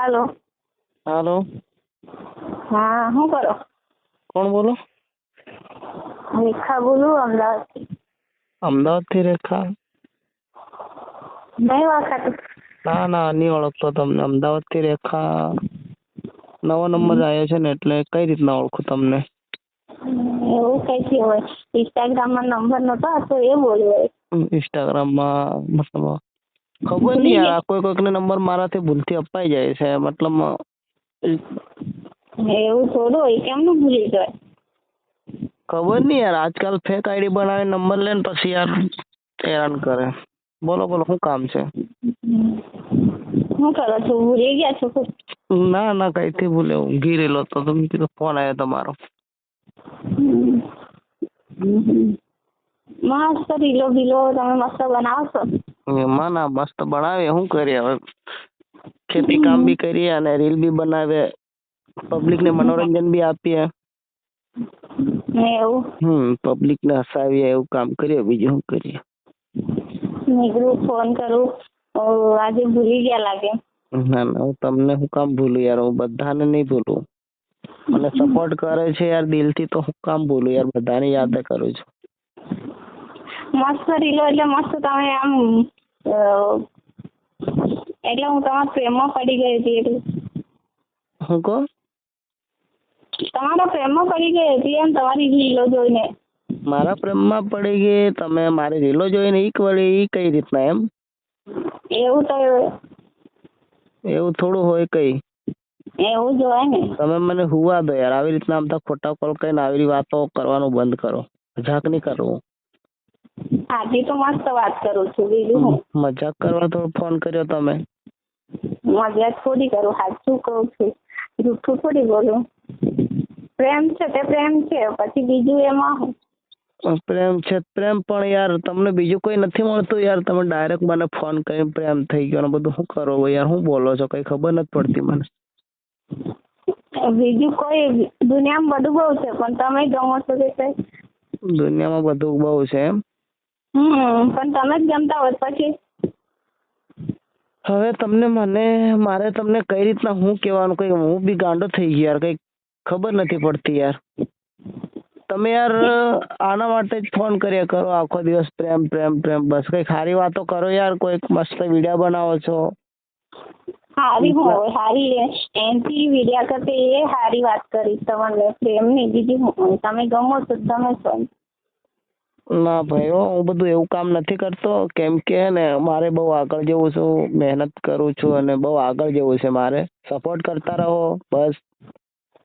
હાલો. હાલો. હા શું કરો? કોણ બોલો? રેખા બોલું અમદાવાદથી. અમદાવાદથી રેખા? નહીં ઓળખાતું. ના ના નહીં ઓળખતો તમને. અમદાવાદથી રેખા નવો નંબર આવ્યો છે ને એટલે કઈ રીતના ઓળખું તમને? એવું કઈ થયું હોય. ઇન્સ્ટાગ્રામમાં નંબર નતો આપતો એ બોલ્યો હોય ઇન્સ્ટાગ્રામમાં મતલબ ખબર નહીં યાર આ કોઈ કોઈકને નંબર મારાથી ભૂલથી અપાઈ જાય છે. મતલબ એવું થોડું હોય કેમનું ભૂલી જાય? ખબર નહીં યાર આજકાલ ફેક આઈડી બનાવી નંબર લે ને પછી યાર હેરાન કરે. બોલો બોલો શું કામ છે? શું કરો છો ભૂલી ગયા છો? ના ના કઈથી ભૂલે ઊંઘી રહેલો તો તમે કીધું ફોન આવ્યો તમારો. મસ્ત રીલો બીલો તમે મસ્ત બનાવો છો. એમાં ના મસ્ત બનાવીએ શું કરીએ હવે? ખેતી કામ બી કરીએ અને રીલ બી બનાવીએ પબ્લિક ને મનોરંજન બી આપીએ. એવું? હમ પબ્લિક ને હસાવીએ એવું કામ કરીએ બીજું શું કરીએ? નીકળું ફોન કરું ઓ, આજે ભૂલી ગયા લાગે. ના ના હું તમને શું કામ ભૂલું યાર હું બધાને નહીં ભૂલું. મને સપોર્ટ કરે છે યાર દિલથી તો હું કામ ભૂલું યાર બધાને યાદ કરું છું. મસ્ત રીલો એટલે મસ્ત તમે આમ અ, એટલે હું તમારા પ્રેમમાં પડી ગઈ હતી એટલે. હું કહો? તમારા પ્રેમમાં પડી ગઈ હતી એમ તમારી રીલો જોઈને. મારા પ્રેમમાં પડી ગઈ તમે મારી રીલો જોઈને ઈ વળી ઈ કઈ રીતના એમ? એવું તો એવું થોડું હોય કઈ. એવું જ હોય ને. તમે મને હુવા દો યાર આવી રીતના આમ તો ખોટા કોલ કરીને આવી વાતો કરવાનું બંધ કરો. મજાક નહીં કરવું. આજે તો મસ્ત વાત કરું છું બીજું હું મજાક કરવા તો ફોન કર્યો તમે. મજાક થોડી કરું સાચું કહું છું? જૂઠું થોડી બોલું. પ્રેમ છે તે પ્રેમ છે પછી બીજું એમાં હું પ્રેમ છે પ્રેમ પણ યાર તમને બીજું કોઈ નથી મળતું યાર. તમે ડાયરેક્ટ મને ફોન કરીને પ્રેમ થઈ ગયો ને બધું શું કરો યાર? શું બોલો છો? કઈ ખબર નથી પડતી મને. બીજું કોઈ દુનિયામાં બધું બહુ છે પણ તમે ગમો છો કે દુનિયામાં બધું બહુ છે એમ. હમ પણ તમે જ ગમતા હોત પછી? હવે તમને મને મારે તમને કઈ રીતના હું કહેવાનું? કઈ હું બી ગાંડો થઈ ગયો યાર કઈ ખબર નથી પડતી યાર. તમે યાર આના માટે જ ફોન કર્યા કરો આખો દિવસ પ્રેમ પ્રેમ પ્રેમ. બસ કઈ સારી વાતો કરો યાર કોઈક મસ્ત વીડિયો બનાવો છો. હું હોય હારી એનથી વિડિયા કરતે એ હારી વાત કરી તમને પ્રેમની બીજી હું તમે ગમો છો તમે છો ના ભાઈ હો, હું બધું એવું કામ નથી કરતો. કેમ કે ને મારે બહુ આગળ જવું છું મહેનત કરું છું અને બહુ આગળ જવું છે મારે. સપોર્ટ કરતા રહો બસ.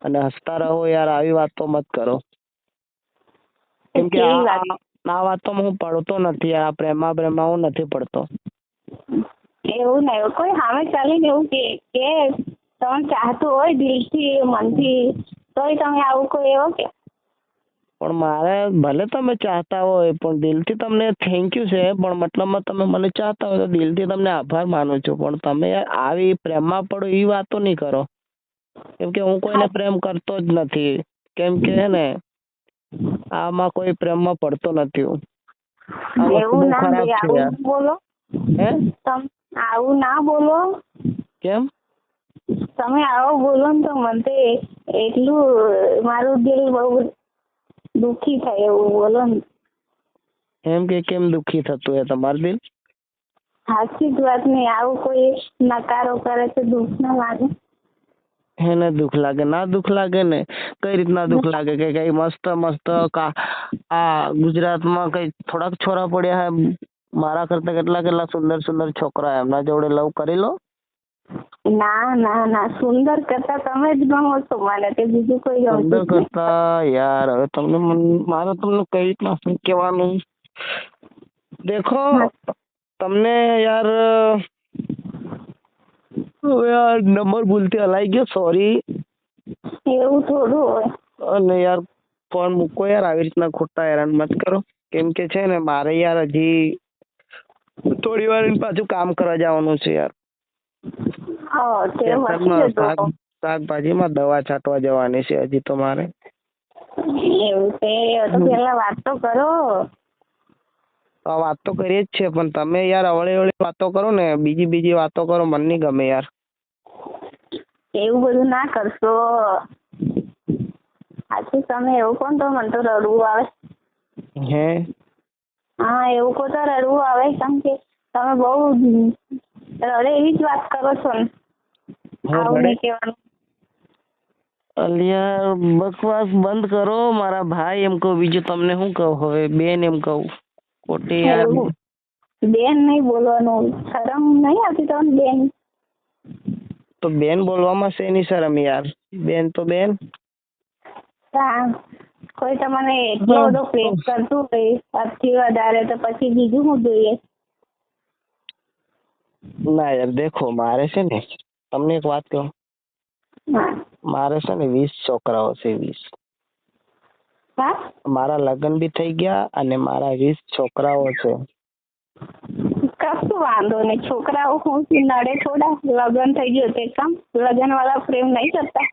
અને હસતા રહો યાર આવી વાતો મત કરો. કેમ કે આ વાત? આ વાતોમાં હું પડતો નથી આ પ્રેમમાં પ્રેમા હું નથી પડતો. એવું નહીં કોઈ સામે ચાલીને એવું કે કે તમે ચાહતું હોય દિલથી મનથી તોય તમે આવું કોઈ એવો કે પણ મારે ભલે તમે ચાહતા હોય પણ દિલથી તમને થેન્ક યુ છે પણ મતલબમાં તમે મને ચાહતા હોય તો દિલથી તમને આભાર માનું છું. પણ તમે આવી પ્રેમમાં પડો એ વાતો નહીં કરો. કેમ કે હું કોઈને પ્રેમ કરતો જ નથી. કેમ કે હે ને આમાં કોઈ પ્રેમમાં પડતો નથી હું. એવું ના બોલો. હે? તમ આવું ના બોલો. કેમ? તમે આવો બોલો ને તો મને એટલું મારું દિલ બહુ દુખી થાય એવું બોલો ને. એમ કે કેમ દુખી થતું હે તમારું દિલ? સાચી જ વાત નહીં આવું કોઈ નકારો કરે તો દુઃખ ના લાગે. એને દુઃખ લાગે ના દુઃખ લાગે ને? કઈ રીતના દુઃખ લાગે? કે કઈ મસ્ત મસ્ત આ ગુજરાતમાં કઈ થોડાક છોરા પડ્યા હે મારા કરતા કેટલા કેટલા સુંદર સુંદર છોકરા એમના જોડે લવ કરી લો. ના ના ના સુંદર કરતા તમે જ ગમો છો. મને તે બીજું કોઈ સુંદર ગમતું કરતા યાર હવે તમને મારે તમને કઈ રીતના શું કહેવાનું? દેખો તમને યાર યાર નંબર ભૂલથી હલાઈ ગયો સોરી એવું થોડું હોય. અને યાર ફોન મૂકો યાર આવી રીતના ખોટા હેરાન મત કરો. કેમ કે છે ને મારે યાર હજી થોડી વાર પાછું કામ કરવા જવાનું છે યાર. હા તે શાકભાજીમાં દવા છાંટવા જવાની છે હજી તો મારે એવું છે તો પેલા વાત તો કરો. વાત તો કરીએ જ છે પણ તમે યાર અવળે અવળી વાતો કરો ને બીજી બીજી વાતો કરો મને નહીં ગમે યાર. એવું બધું ના કરશો. આજે તમે એવું કોણ તો મને તો રડવું આવે. હે? હા એવું કહો તો રડવું આવે કેમ કે તમે બહુ રડે એવી જ વાત કરો છો ને. હું આવું નહીં કહેવાનું. અલિયાર બકવાસ બંધ કરો મારા ભાઈ એમ કહું બીજું તમને શું કહું? હવે બેન એમ કહું. ખોટી યાર બેન નહીં બોલવાનું. શરમ નહીં આવતી તમને બેન? તો બેન બોલવામાં શેની શરમ યાર. બેન તો બેન. હા. કોઈ તમને એટલો બધો પ્રેમ કરતું હોય આજથી વધારે તો પછી બીજું શું જોઈએ? ના યાર દેખો મારે છે ને તમને એક વાત કહું. મારે છે ને વીસ છોકરાઓ છે વીસ. મારા લગ્ન બી થઈ ગયા અને મારા વીસ છોકરાઓ છે. કશું વાંધો નહીં છોકરાઓ હું નડે થોડા લગ્ન થઈ ગયું તે કામ લગ્ન વાળા પ્રેમ નહીં કરતા.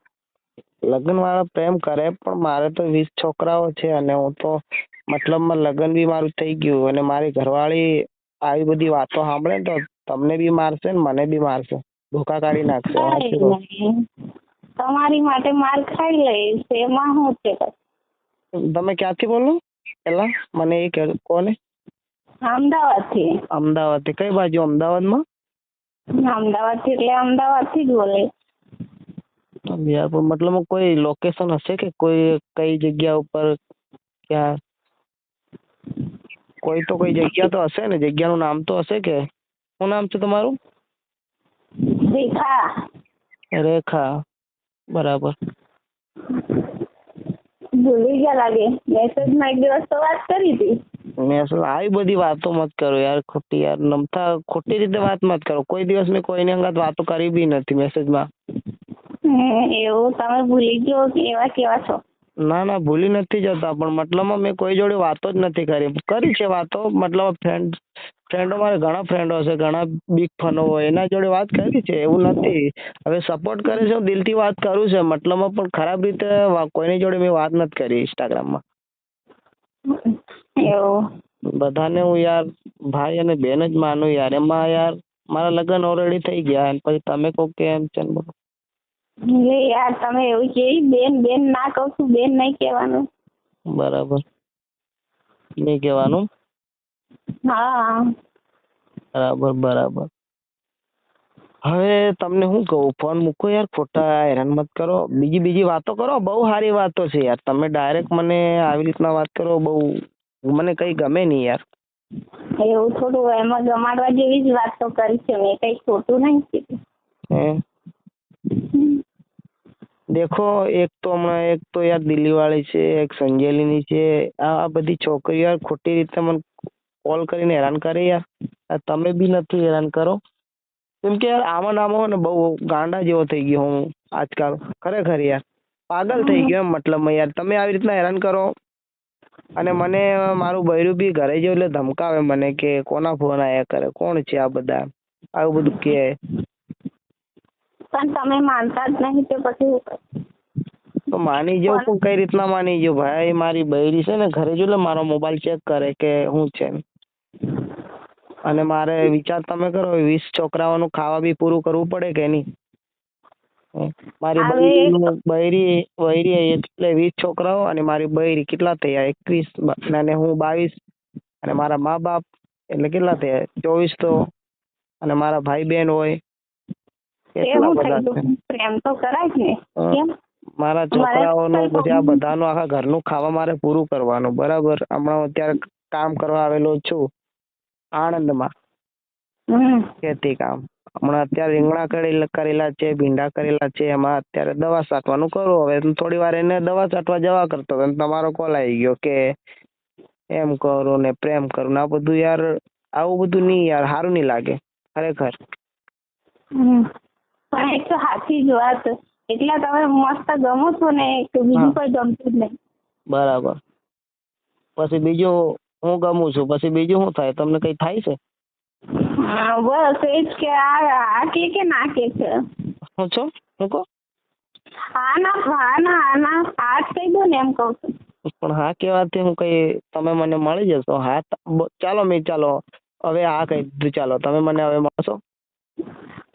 લગ્ન વાળા પ્રેમ કરે પણ મારે તો વીસ છોકરાઓ છે અને હું તો મતલબમાં લગ્ન બી મારું થઈ ગયું અને મારી ઘરવાળી આવી બધી વાતો સાંભળે ને તો તમને બી મારશે ને મને બી મારશે. ધોકા કાઢી નાખશે. તમારી માટે માર ખાઈ લઈશ એમાં શું છે? તમે ક્યાંથી બોલો? પેલા મને એ કહો કોને? અમદાવાદથી. અમદાવાદથી. કઈ બાજુ? અમદાવાદમાં? અમદાવાદથી એટલે અમદાવાદથી જ બોલે. યાર પણ મતલબ કોઈ લોકેશન હશે કે કોઈ કઈ જગ્યા ઉપર ક્યાં? કોઈ તો કોઈ જગ્યા તો હશે ને? જગ્યાનું નામ તો હશે કે? શું નામ છે તમારું? રેખા. રેખા. બરાબર. ભૂલી ગયા લાગે. મેસેજમાં એક દિવસ તો વાત કરી હતી. મેસેજ આવી બધી વાતો મત કરો યાર ખોટી યાર. નમતા ખોટી રીતે વાત મત કરો. કોઈ દિવસ મેં કોઈની અંગત વાતો કરી બી નથી મેસેજમાં. હમ, એવું તમે ભૂલી ગયો એવા કેવા છો? ના ના ભૂલી નથી જતા. પણ મતલબમાં મેં કોઈ જોડે વાતો જ નથી કરી. કરી છે વાતો. મતલબ ફ્રેન્ડ ફ્રેન્ડો મારે ઘણા ફ્રેન્ડો છે ઘણા બિગ ફનો હોય એના જોડે વાત કરી છે એવું નથી. હવે સપોર્ટ કરે છે હું દિલથી વાત કરું છે મતલબમાં પણ ખરાબ રીતે કોઈની જોડે મેં વાત નથી કરી ઇન્સ્ટાગ્રામમાં એવું. બધાને હું યાર ભાઈ અને બેન જ માનું યાર એમાં યાર મારા લગ્ન ઓલરેડી થઈ ગયા અને પછી તમે કહો કે એમ છે ને યાર તમે એવું કે બેન બેન ના કહું છું બેન નહીં કહેવાનું. બરાબર. નહીં કહેવાનું? હા. બરાબર બરાબર. હવે તમને શું કહું ફોન મૂકો યાર ખોટા હેરાન મત કરો. બીજી બીજી વાતો કરો બહુ સારી વાતો છે યાર. તમે ડાયરેક્ટ મને આવી રીતના વાત કરો બહુ મને કઈ ગમે નહીં યાર. એવું થોડું એમાં જમાડવા જેવી જ વાત તો કરી છે મેં કઈ ખોટું નહીં કીધું. દેખો એક તો હમણાં એક તો યાર દિલ્હીવાળી છે એક સંજેલીની છે. આ બધી છોકરીઓ યાર ખોટી રીતે મને કોલ કરીને હેરાન કરે યાર. તમે બી નથી હેરાન કરો. કેમ કે યાર આમાં ને ને બહુ ગાંડા જેવો થઈ ગયો હું આજકાલ. ખરેખર યાર. પાગલ થઈ ગયો એમ મતલબમાં યાર. તમે આવી રીતના હેરાન કરો. અને મને મારું બૈરું બી ઘરે જેવું એટલે ધમકાવે મને કે કોના ફોન આયા કરે? કોણ છે આ બધા? આવું બધું કે પણ તમે માનતા જ નહીં તો પછી તો માની જાવ પણ કઈ રીતના માની જાવ ભાઈ મારી બૈરી છે ને ઘરે જો એટલે મારો મોબાઈલ ચેક કરે કે શું છે. અને મારે વિચાર તમે કરો વીસ છોકરાઓનું ખાવા બી પૂરું કરવું પડે કે નહીં? મારી બૈરી બૈરી એટલે વીસ છોકરાઓ અને મારી બૈરી કેટલા થયા? એકવીસ અને હું બાવીસ અને મારા મા બાપ એટલે કેટલા થયા? ચોવીસ તો અને મારા ભાઈ બહેન હોય. કેટલા એવું બધા થઈ છે ગયું પ્રેમ તો કરાય ને. કેમ? મારા છોકરાઓનું બધા બધાનું આખા ઘરનું ખાવા મારે પૂરું કરવાનું. બરાબર? હમણાં અત્યારે કામ કરવા આવેલો છું. આણંદમાં. ખેતી કામ. હમણાં અત્યારે રીંગણા કરેલા કરેલા છે ભીંડા કરેલા છે એમાં અત્યારે દવા છાંટવાનું કરું. હવે થોડી વાર એને દવા છાંટવા જવા કરતો હતો તમારો કોલ આવી ગયો કે એમ કરું ને પ્રેમ કરું ને આ બધું યાર આવું બધું નહીં યાર સારું નહીં લાગે ખરેખર. પણ એક તો સાચી જ વાત. એટલા તમે મસ્ત ગમો છો ને કે બીજું. કોઈ ગમતું જ નહીં. બરાબર. પછી બીજું હું ગમું છું. પછી બીજું શું થાય? તમને કઈ થાય છે? હા, બસ એ જ કે આ આ કે કે ના કે છે. શું છો? શું કહો? હા ના હા ના હા ના આ જ કહી દો ને એમ કહું છું. પણ હા કહેવાથી હું કઈ તમે મને મળી જશો? હા ત- બ- ચાલો મેં ચાલો. હવે હા કહી દીધું ચાલો. તમે મને હવે મળશો?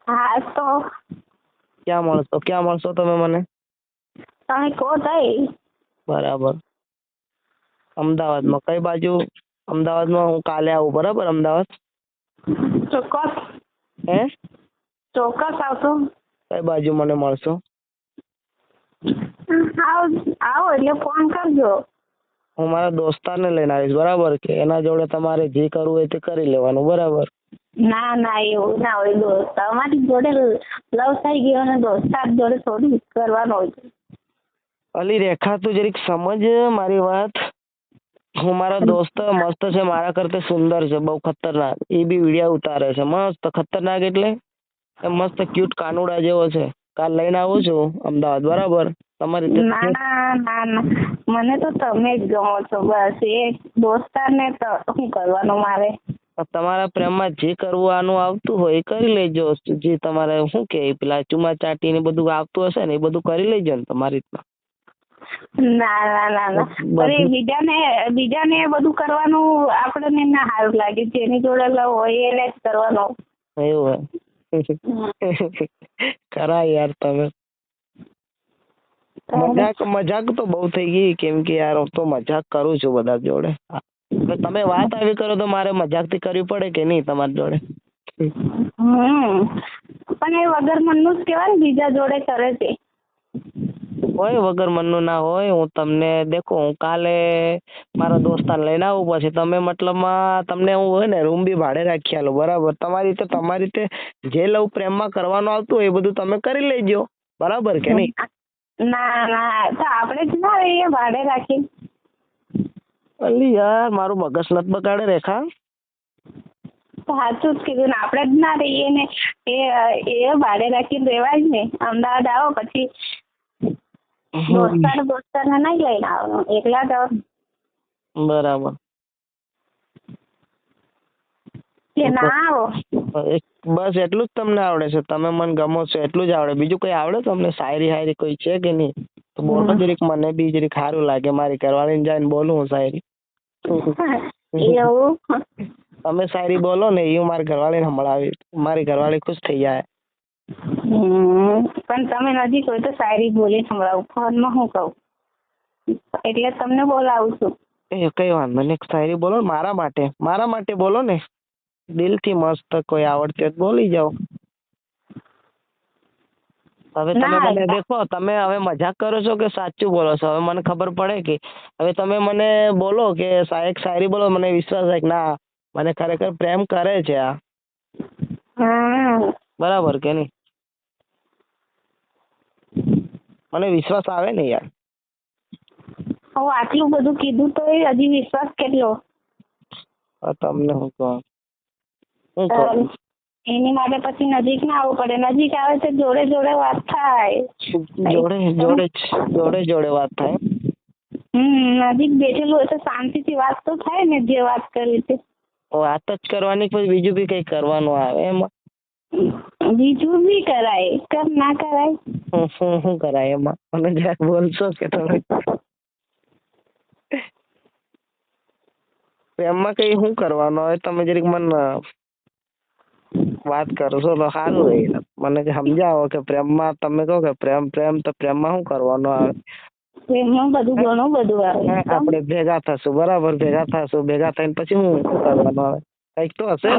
હા તો? ક્યાં મળશો? ક્યાં મળશો તમે મને? તમે કહો તઈ. બરાબર. અમદાવાદમાં. કઈ બાજુ? અમદાવાદમાં હું કાલે આવું બરાબર અમદાવાદ? ચોક્કસ. હે? ચોક્કસ આવશો. કઈ બાજુ મને મળશો? આવો આવો એટલે ફોન કરજો. હું મારા દોસ્તારને લઈને આવીશ બરાબર? કે એના જોડે તમારે જે કરવું હોય તે કરી લેવાનું બરાબર? ના ના એવું ના હોય દોસ્ત. તમારી જોડે લવ થઈ ગયો અને દોસ્તાર જોડે થોડું કરવાનું હોય. અલી રેખા તું જરીક સમજ મારી વાત. હું મારા દોસ્ત મસ્ત છે મારા કરતા સુંદર છે બહુ ખતરનાક. એ બી વિડિયા ઉતારે છે. મસ્ત ખતરનાક એટલે મસ્ત ક્યુટ કાનુડા જેવો છે. કાલ લઈને આવું છું અમદાવાદ. બરાબર? તમારી ના ના ના ના. મને તો તમે જ ગમો છો. બસ એ દોસ્તારને તો શું કરવાનું મારે? તમારા પ્રેમમાં જે કરવું આનું આવતું હોય એ કરી લેજો. જે તમારે શું કે પેલા ચુમા ચાટી ને બધું આવતું હશે ને એ બધું કરી લેજો ને તમારી રીતના. ના ના ના ના. અરે બીજાને બીજાને બધું કરવાનું આપણને ના સારું લાગે. જેની જોડે લવ હોય એને જ કરવાનું. એવું ખરા યાર તમે. મજાક મજાક તો બહુ થઈ ગઈ. કેમ કે યાર હું તો મજાક કરું છું બધા જોડે. તમે વાત આવી કરો તો મારે મજાકથી કરવી પડે કે નહીં તમારી જોડે? હમ. પણ એ વગર મનનું જ કહેવાય ને બીજા જોડે કરે છે. હોય વગર મનનું ના હોય હું તમને દેખો હું કાલે મારા દોસ્તાને લઈને આવું પછી તમે મતલબમાં તમને હું હોય ને રૂમ બી ભાડે રાખી આલું બરાબર? તમારી રીતે તમારી રીતે જે લવ પ્રેમમાં કરવાનું આવતું હોય એ બધું તમે કરી લેજો બરાબર કે નહીં? ના ના તો આપણે જ ના રહીએ ભાડે રાખી અલી યાર મારું મગજ નત બગાડે રેખા સાચું જ કીધું ને આપણે જ ના રહીએ ને. એ એ ભાડે રાખીને રહેવાય જ ને અમદાવાદ આવો પછી દોસ્તાર દોસ્તારને નહીં લઈને આવવાનું એકલા જ બરાબર. કે ના આવો. બસ એટલું જ તમને આવડે છે. તમે મને ગમો છો એટલું જ આવડે. બીજું કઈ આવડે તમને? શાયરી હાયરી કોઈ છે કે નહીં? તો બોલો જરીક મને બી જરીક સારું લાગે. મારી કરવાની જઈને બોલું હું શાયરી. એવું? તમે શાયરી બોલો ને એ મારી ઘરવાળીને સંભળાવી મારી ઘરવાળી ખુશ થઈ જાય. પણ તમે નજીક હોય તો શાયરી બોલી સંભળાવું. ફોનમાં હું કહું? એટલે તમને બોલાવું છું. એ કઈ વાંધો નહીં. શાયરી બોલો ને મારા માટે. મારા માટે બોલો ને. દિલથી મસ્ત કોઈ આવડતી બોલી જાઓ. હવે તમે મને દેખો તમે હવે મજાક કરો છો કે સાચું બોલો છો? હવે મને ખબર પડે કે હવે તમે મને બોલો કે એક શાયરી બોલો મને વિશ્વાસ કે ના મને ખરેખર પ્રેમ કરે છે આ. બરાબર કે નહીં? મને વિશ્વાસ આવે ને યાર. હું આટલું બધું કીધું તો હજી વિશ્વાસ કેટલો? તમને હું કહું? હું કહું? એની માટે પછી નજીક ના આવવું પડે. નજીક આવે તો જોડે જોડે વાત થાય. જોડે જોડે જોડે જોડે વાત થાય? હમ નજીક બેઠેલું હોય તો શાંતિથી વાત તો થાય ને જે વાત કરવી તે. વાત જ કરવાની પછી બીજું બી કઈ કરવાનું આવે એમાં? બીજું બી કરાય. કર ના કરાય? શું શું શું કરાય એમાં? મને જરાક બોલશો કે તમે? પ્રેમમાં કઈ શું કરવાનું? હવે તમે જરીક મને વાત કરો છો તો સારું રહે. મને કે સમજાવો કે પ્રેમમાં તમે કહો કે પ્રેમ પ્રેમ તો પ્રેમમાં શું કરવાનું આવે? એમાં બધું ઘણું બધું આવે. આપણે ભેગા થશું બરાબર? ભેગા થશું ભેગા થઈને પછી હું શું કરવાનું આવે? કંઈક તો હશે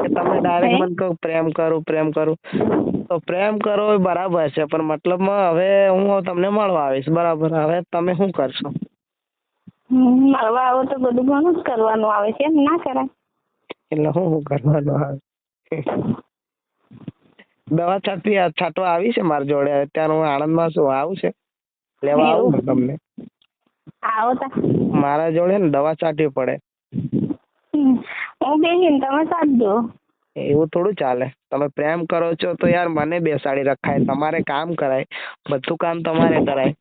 કે તમે ડાયરેક્ટ મને કહો પ્રેમ કરું પ્રેમ કરું. તો પ્રેમ કરો એ બરાબર છે પણ મતલબમાં હવે હું તમને મળવા આવીશ બરાબર? હવે તમે શું કરશો? મળવા આવો તો બધું ઘણું જ કરવાનું આવે છે એમ ના કરાય. એટલે હું શું કરવાનું આવે? દવા છાંટવી છાંટવા આવી છે મારી જોડે? અત્યારે હું આણંદમાં છું આવું છે? લેવા આવું તમને. આવો તા. મારા જોડે ને દવા છાંટવી પડે. હું બેહીને તમે સાધજો એવું થોડું ચાલે. તમે પ્રેમ કરો છો તો યાર મને બેસાડી રખાય. તમારે કામ કરાય. બધું કામ તમારે કરાય.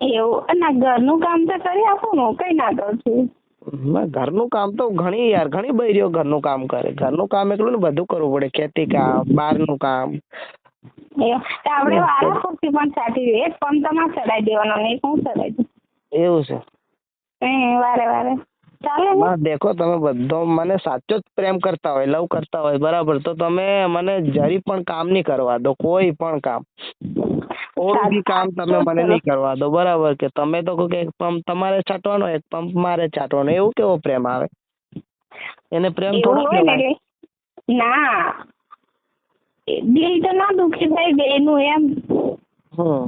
એવું? ના ઘરનું કામ તો કરી આપો ને હું કઈ ના કરું છું. ઘરનું કામ તો ઘણી યાર ઘણી બૈરીઓ ઘરનું કામ કરે. ઘરનું કામ એકલું ને બધું કરવું પડે. ખેતી કામ બહારનું કામ. આપણે વાળા ખુરશી પણ સાચી એક પણ તમારે ચડાવી દેવાનો નહીં હું ચડાવી દઉં. એવું છે. વારે વારે. ને દેખો તમે બધો મને સાચો જ પ્રેમ કરતા હોય લવ કરતા હોય બરાબર. તો તમે મને જરી પણ કામ નહીં કરવા દો કોઈ પણ કામ. કોઈ બી કામ તમે મને નહીં કરવા દો બરાબર કે તમે તો કહો કે એક પંપ તમારે છાંટવાનો એક પંપ મારે છાંટવાનો એવું કેવો પ્રેમ આવે? એને પ્રેમ થોડો કહેવાય ના દિલ તો ના દુખી થાય બેનું એમ. હમ.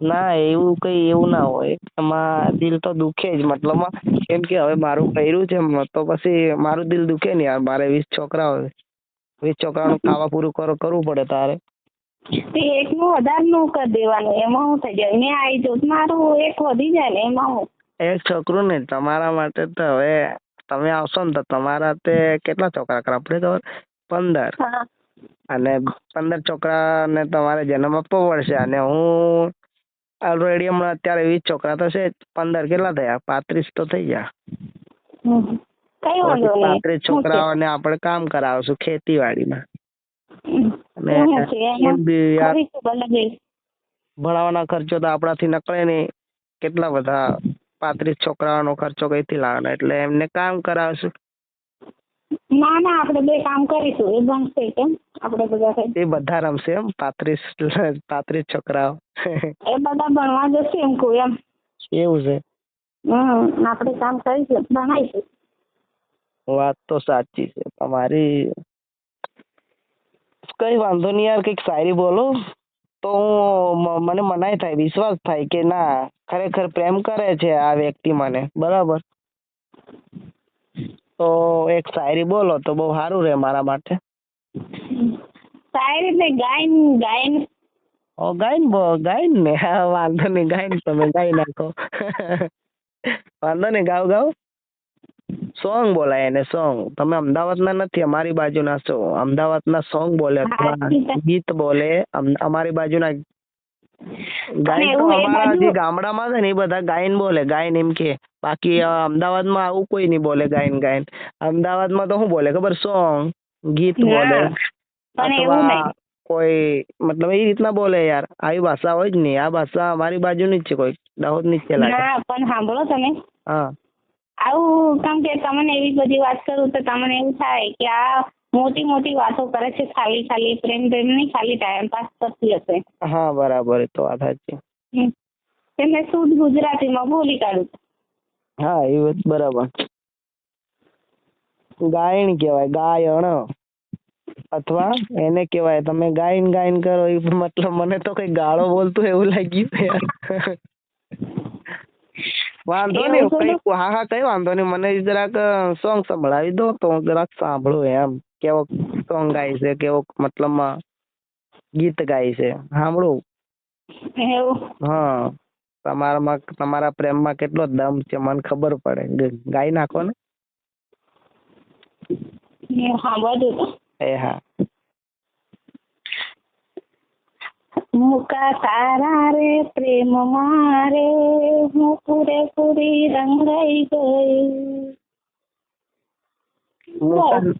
ના એવું કઈ એવું ના હોય. એમાં દિલ તો દુખે જ. મતલબમાં કેમ કે હવે મારું કર્યું છે તો પછી મારું દિલ દુખે ને યાર. મારે વીસ છોકરાઓ છે. વીસ છોકરાઓનું ખાવા પૂરું કરો કરવું પડે તારે. તે એકનું વધારનું કરી દેવાનું. એમાં હું થઈ જાય? મેં આવી જાઉં મારું એક વધી જાય ને એમાં હું. એક છોકરું ને તમારા માટે તો હવે તમે આવશો ને તો તમારા તે કેટલા છોકરા કરા? આપણે ખબર પંદર. હા. અને પંદર છોકરાને તમારે જન્મ આપવો પડશે. અને હું ઓલરેડી હમણાં અત્યારે વીસ છોકરા તો છે પંદર કેટલા થયા? પાંત્રીસ તો થઈ ગયા. પાંત્રીસ છોકરાઓને આપણે કામ કરાવશું ખેતીવાડીમાં. અને. ભણાવવાના ખર્ચો તો આપણાથી નકળે નહીં. કેટલા બધા પાંત્રીસ છોકરાઓનો ખર્ચો કઈથી લાવવાનો? એટલે એમને કામ કરાવશું. ના ના આપણે બે કામ કરીશું. એ ગમશે કેમ? આપણે બધા એ બધા રમશે એમ? પાંત્રીસ પાંત્રીસ છોકરાઓ. એ બધા ભણવા જશે એમ કહું એમ? એવું છે. હમ આપણે કામ કરીશું ભણાવીશું વાત તો સાચી છે. તમારી કઈ વાંધો નહીં યાર કંઈક શાયરી બોલો. તો હું મને મનાય થાય વિશ્વાસ થાય કે ના ખરેખર પ્રેમ કરે છે આ વ્યક્તિ મને. બરાબર? તો એક શાયરી બોલો તો બહુ સારું રહે મારા માટે. શાયરી ને ગાયન ગાયન. ઓ ગાયન બો ગાયન ને? હા વાંધો નહીં ગાયન તમે ગાઈ નાખો. વાંધો નહીં ગાવ ગાવ. સોંગ બોલાય એને સોંગ. તમે અમદાવાદના નથી અમારી બાજુના છો અમદાવાદના સોંગ બોલે ગીત બોલે અમ- અમારી બાજુના ગાયન તો અમારા જે ગામડામાં છે ને એ બધા ગાયન બોલે ગાયન એમ કે. બાકી અમદાવાદમાં આવું કોઈ નહીં બોલે ગાયન ગાયન. અમદાવાદમાં તો શું બોલે ખબર? સોંગ ગીત બોલે. અથવા કોઈ મતલબ એ રીતના બોલે યાર. આવી ભાષા હોય જ નહીં. આ ભાષા અમારી બાજુની જ છે કોઈ દાહોદની જ છે. લાગે પણ સાંભળો તમે. હા. આવું કેમ કે તમને એવી બધી વાત કરું તો તમને એવું થાય કે આ મોટી મોટી વાતો કરે છે ખાલી ખાલી પ્રેમ પ્રેમ નહીં ખાલી ટાઈમ પાસ કરતી હશે. હા બરાબર તો વાત સાચી. તેમને શુદ્ધ ગુજરાતી ગુજરાતીમાં બોલી કાઢું. હા એ વાત બરાબર. ગાયણ કહેવાય ગાયણ. અથવા એને કહેવાય તમે ગાયન ગાયન કરો એ મતલબ મને તો કઈ ગાળો બોલતું એવું લાગ્યું યાર. વાંધો નહીં થોડું? કઈ હા હા કઈ વાંધો નહીં. મને જરાક સોંગ સંભળાવી દો તો હું જરાક સાંભળું એમ. કેવો સોંગ ગાય છે કેવો મતલબમાં ગીત ગાય છે. સાંભળું? હા. તમારામાં તમારા પ્રેમમાં કેટલો દમ છે મને ખબર પડે. ગાઈ નાખો ને. એ હા. મુકા તારા રે પ્રેમ મારે. હું પૂરેપૂરી રંગાઈ ગઈ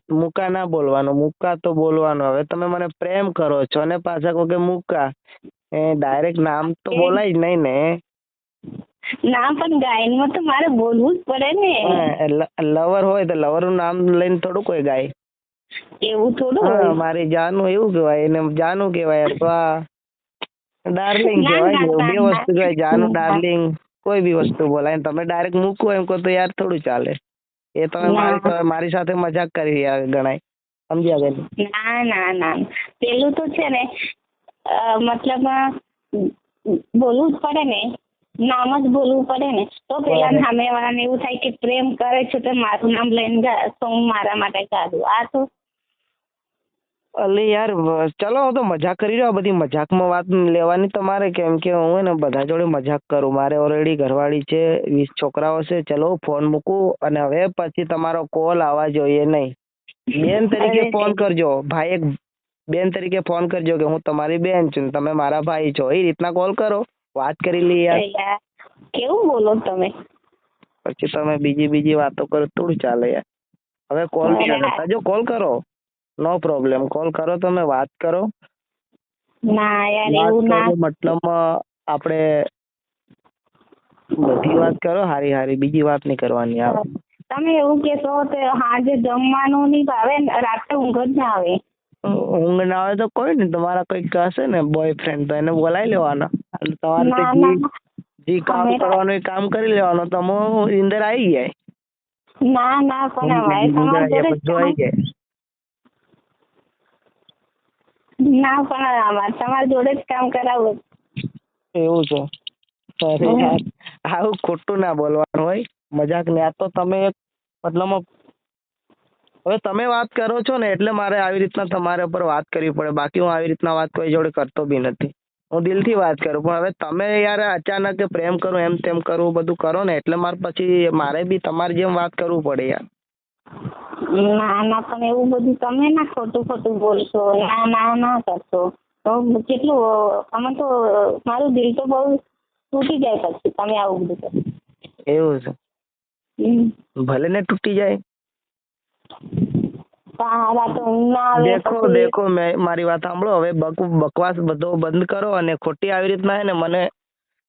મુકા ના બોલવાનું મુકા તો બોલવાનું. હવે તમે મને પ્રેમ કરો છો ને પાછા કહો કે મુકા. એ ડાયરેક્ટ નામ તો બોલાય જ નહીં ને. ના પણ ગાયનમાં તો મારે બોલવું જ પડે ને. લવર હોય તો લવરનું નામ લઈને થોડું કોઈ ગાય. એવું થોડું મારી જાનું એવું કહેવાય એને જાનું કહેવાય અથવા ડાર્લિંગ કહેવાય બે વસ્તુ કહેવાય જાનું ડાર્લિંગ કોઈ બી વસ્તુ બોલાય. તમે ડાયરેક્ટ મૂકો એમ કહો તો યાર થોડું ચાલે. એ તમે મારી સાથે- મારી સાથે મજાક કરી યાર ગણાય. સમજ્યા કે ના ના ના. પેલું તો છે ને મતલબ બોલવું જ પડે ને. નામ જ બોલવું પડે ને. તો પેલા સામે વાળાને એવું થાય કે પ્રેમ કરે છે તો મારું નામ લઈને તો સોંગ મારા માટે કાઢું આ તો અલે યાર ચલો તો મજાક કરી રહ્યો આ બધી મજાકમાં વાત લેવાની તમારે કેમ કે હું ને બધા જોડે મજાક કરું મારે ઓલરેડી ઘરવાળી છે વીસ છોકરાઓ છે ચલો ફોન મૂકું અને હવે પછી તમારો કોલ આવવા જોઈએ નહીં. બેન તરીકે ફોન કરજો ભાઈ એક બેન તરીકે ફોન કરજો કે હું તમારી બેન છું તમે મારા ભાઈ છો એ રીતના કોલ કરો વાત કરી લઈએ યાર. કેવું બોલો તમે? પછી તમે બીજી બીજી વાતો કરો થોડું ચાલે યાર. હવે કોલ કરતા જો કોલ કરો. નો પ્રોબ્લેમ કોલ કરો તમે વાત કરો. ના યાર એવું ના. મતલબ આપણે બધી વાત કરો હારી હારી બીજી વાત નહીં કરવાની આવે તમે એવું કહેશો તો સાંજે જમવાનું નહીં ભાવે ને રાત્રે ઊંઘ જ ના આવે. ઊંઘ ના આવે તો કોઈ નહીં તમારા કંઈક હશે ને બોયફ્રેન્ડ તો એને બોલાવી લેવાના. અને તમારે જે કામ કરવાનું એ કામ કરી લેવાનું. તમે નીંદર આવી જાય. ના ના પણ આવી જાય જ બધું આવી જાય કામ- ના પણ અમારે તમારા જોડે જ કામ કરાવું. એવું છે. અરે યાર આવું ખોટું ના બોલવાનું હોય. મજાક ને આ તો તમે એક મતલબ હવે તમે વાત કરો છો ને એટલે મારે આવી રીતના તમારા ઉપર વાત કરવી પડે. બાકી હું આવી રીતના વાત કોઈ જોડે કરતો બી નથી. હું દિલથી વાત કરું પણ હવે તમે યાર અચાનક પ્રેમ કરો એમ તેમ કરવું બધું કરો ને એટલે મારે પછી મારે બી તમારી જેમ વાત કરવું પડે યાર. ના ના પણ એવું બધું તમે ના ખોટું ખોટું બોલશો ના ના ના કરશો. તો કેટલું અમે તો મારું દિલ તો બહુ તૂટી જાય પછી તમે આવું બધું કરો. એવું છે? ભલે ને તૂટી જાય. દેખો દેખો મેં મારી વાત સાંભળો. હવે બક બકવાસ બધો બંધ કરો અને ખોટી આવી રીતના હે ને મને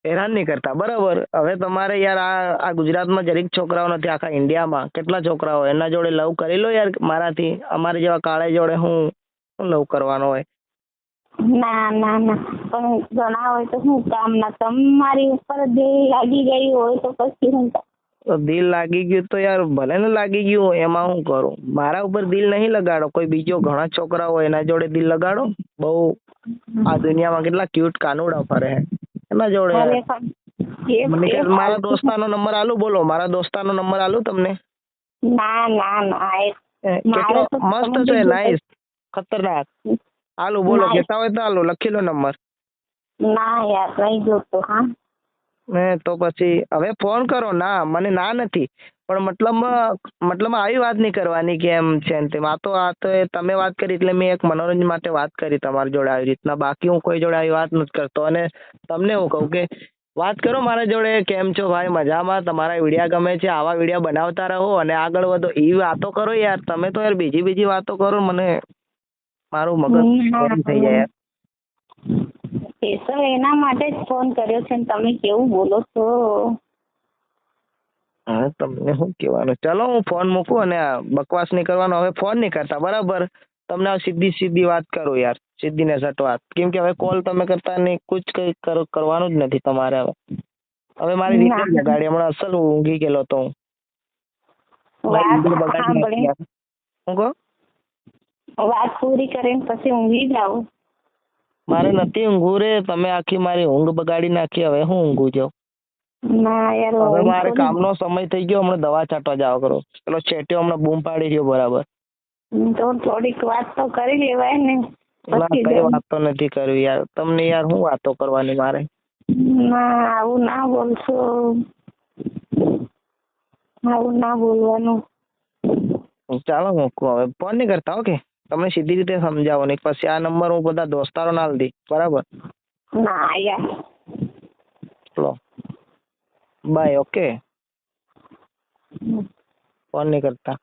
હેરાન નહીં કરતા. બરાબર? હવે તમારે યાર આ આ ગુજરાતમાં જરીક છોકરાઓ નથી આખા ઇન્ડિયામાં. કેટલા છોકરાઓ? એના જોડે લવ કરી લો યાર મારાથી. અમારી જેવા કાળે જોડે હું હું લવ કરવાનો હોય. ના ના ના. પણ ઘણા હોય તો શું કામ ના. તમારી ઉપર દિલ લાગી ગયું હોય તો પછી શું કામ? તો દિલ લાગી ગયું તો યાર ભલે ને લાગી ગયું હોય, એમાં હું કરું? મારા ઉપર દિલ નહીં લગાડો. કોઈ બીજો ઘણા છોકરા હોય એના જોડે દિલ લગાડો? બહુ. આ દુનિયામાં કેટલા ક્યુટ કાનુડા ફરે. હે એના જોડે. મને કે મારા દોસ્તાનો નંબર આલું બોલો મારા દોસ્તાનો નંબર આલું તમને. ના ના ના કેટલો મસ્ત છે નાઈસ ખતરનાક. આલુ બોલો કેતા હોય તો આલુ લખી લો નંબર. ના યાર નહીં જોતો હા. ને તો પછી હવે ફોન કરો ના મને ના નથી. પણ મતલબમાં મતલબમાં આવી વાત નહીં કરવાની કે એમ છે ને તેમ. આ તો આ તો તમે વાત કરી એટલે મેં એક મનોરંજન માટે વાત કરી તમારી જોડે આવી રીતના. બાકી હું કોઈ જોડે આવી વાત નથી કરતો. અને તમને હું કહું કે વાત કરો મારા જોડે કેમ છો ભાઈ? મજામાં? તમારા વિડીયા ગમે છે? આવા વિડીયા બનાવતા રહો અને આગળ વધો. એ વાતો કરો યાર. તમે તો યાર બીજી બીજી વાતો કરો. મને મારું મગજ થઈ જાય યાર. સ્પેશિયલ એના માટે જ ફોન કર્યો છે તમે કેવું બોલો છો? હા તમને શું કહેવાનું? ચલો હું ફોન મૂકું અને આ બકવાસ નહીં કરવાનો. હવે ફોન નહીં કરતા બરાબર? તમને આ સીધી સીધી વાત કરું યાર સીધી ને સટ વાત. કેમ કે હવે કોલ તમે કરતા નહીં કુછ કઈ કર- કરવાનું જ નથી તમારે હવે. હવે મારી રીતે જ ના. ગાડી હમણાં અસલ ઊંઘી ગયેલો તો હું. મારી વાત ઊંઘ બગાડી સાંભળી. નાખી યાર. શું કહો? વાત પૂરી કરીને પછી ઊંઘી જાવ. મારે નથી ઊંઘવું રે તમે આખી મારી ઊંઘ બગાડી નાખી હવે હું ઊંઘું જાઉં? ના યાર હવે મારે કામ કામનો સમય થઈ ગયો હમણાં દવા છાંટવા જાવ કરો. પેલો છેટ્યો હમણાં બૂમ પાડી રહ્યો બરાબર. તો થોડીક વાત તો કરી લેવાય ને. ના તો કઈ. વાતો નથી કરવી યાર. તમને યાર શું વાતો કરવાની મારે? ના આવું ના બોલશો. આવું ના બોલવાનું. ચાલો મૂકું હવે. ફોન નહીં કરતા ઓકે તમને સીધી રીતે સમજાવો નહીં પછી આ નંબર હું બધા દોસ્તારો ના દી બરાબર? ના યાર. Bye okay. ફોન નહીં કરતા.